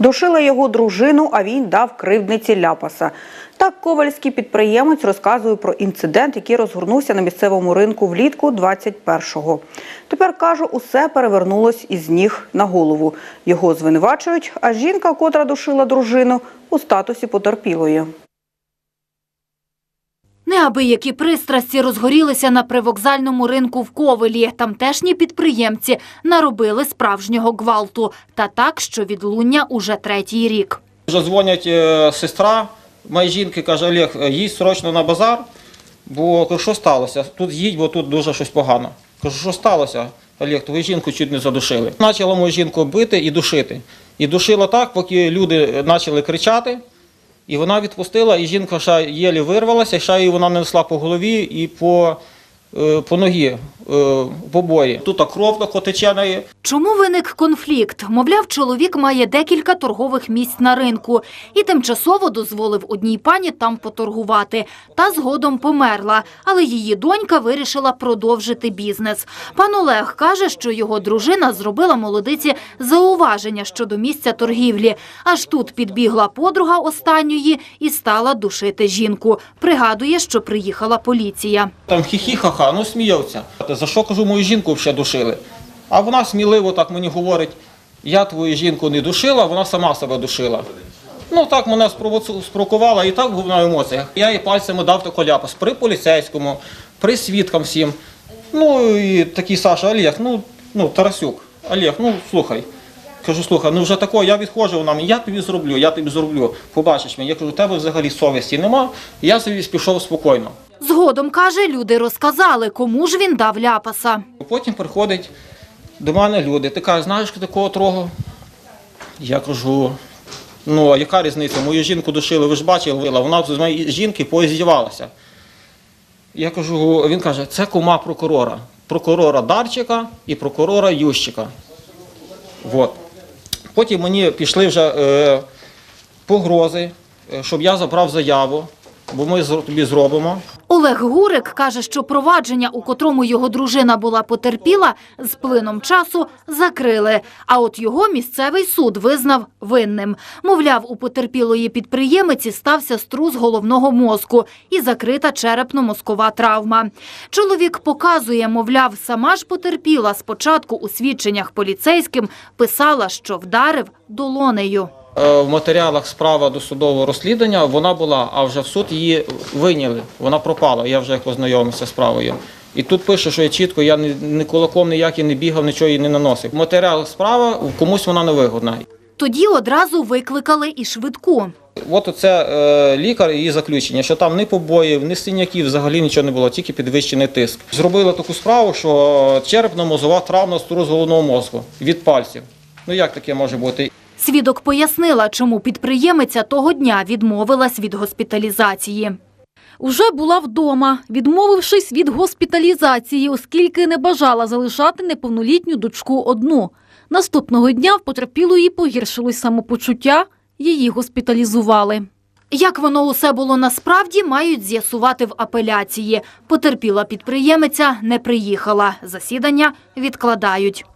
Душила його дружину, а він дав кривдниці ляпаса. Так ковальський підприємець розказує про інцидент, який розгорнувся на місцевому ринку влітку 21-го. Тепер каже, усе перевернулось із ніг на голову. Його звинувачують, а жінка, котра душила дружину, у статусі потерпілої. Неабиякі пристрасті розгорілися на привокзальному ринку в Ковелі. Тамтешні підприємці наробили справжнього гвалту. Та так, що відлуння уже третій рік. Вже дзвонять е, сестра моєї жінки, каже, Олег, е, їдь срочно на базар, бо що сталося? Тут їдь, бо тут дуже щось погано. Кажу, що сталося? Олег, твою жінку чуть не задушили. Почала мою жінку бити і душити. І душила так, поки люди почали кричати. І вона відпустила, і жінка ще єлі вирвалася, ще її вона нанесла по голові і по, е, по ногі, е, по бої. Тут кров так отече неї. Чому виник конфлікт? Мовляв, чоловік має декілька торгових місць на ринку і тимчасово дозволив одній пані там поторгувати. Та згодом померла, але її донька вирішила продовжити бізнес. Пан Олег каже, що його дружина зробила молодиці зауваження щодо місця торгівлі. Аж тут підбігла подруга останньої і стала душити жінку. Пригадує, що приїхала поліція. Там хі-хі-ха-ха, ну сміявся. За що кажу, мою жінку вже душили? А вона сміливо так мені говорить: я твою жінку не душила, вона сама себе душила. Ну так мене спровокувала і так був на емоціях. Я їй пальцями дав таку ляпас при поліцейському, при свідкам всім. Ну і такий Саша, Олег, ну, ну Тарасюк, Олег, ну слухай. Кажу, слухай, ну вже такого, я відходжу вона я тобі зроблю, я тобі зроблю. Побачиш мене. Я кажу, у тебе взагалі совісті нема. Я собі пішов спокійно. Згодом, каже, люди розказали, кому ж він дав ляпаса. Потім приходять до мене люди. Ти кажеш, знаєш такого трогу? Я кажу, ну а яка різниця? Мою жінку душили, ви ж бачили, вона з моєї жінки поіздівалася. Я кажу, він каже, це кума прокурора. Прокурора Дарчика і прокурора Ющика. От. Потім мені пішли вже е, погрози, е, щоб я забрав заяву, бо ми тобі зробимо. Олег Гурик каже, що провадження, у котрому його дружина була потерпіла, з плином часу закрили. А от його місцевий суд визнав винним. Мовляв, у потерпілої підприємиці стався струс головного мозку і закрита черепно-мозкова травма. Чоловік показує, мовляв, сама ж потерпіла спочатку у свідченнях поліцейським писала, що вдарив долонею. Е, В матеріалах справа до судового розслідування вона була, а вже в суд її вийняли. Вона пропала. Я вже як ознайомився з справою. І тут пише, що я чітко, я ні, ні кулаком ніякий не бігав, нічого їй не наносив. В матеріалах справа комусь вона невигодна. Тоді одразу викликали і швидку. От оце е, лікар і її заключення, що там ні побоїв, ні синяків, взагалі нічого не було, тільки підвищений тиск. Зробили таку справу, що черепно-мозова травма струс головного мозку від пальців. Ну як таке може бути? Свідок пояснила, чому підприємиця того дня відмовилась від госпіталізації. Уже була вдома, відмовившись від госпіталізації, оскільки не бажала залишати неповнолітню дочку одну. Наступного дня в потерпілої погіршилось самопочуття, її госпіталізували. Як воно усе було насправді, мають з'ясувати в апеляції. Потерпіла підприємиця не приїхала. Засідання відкладають.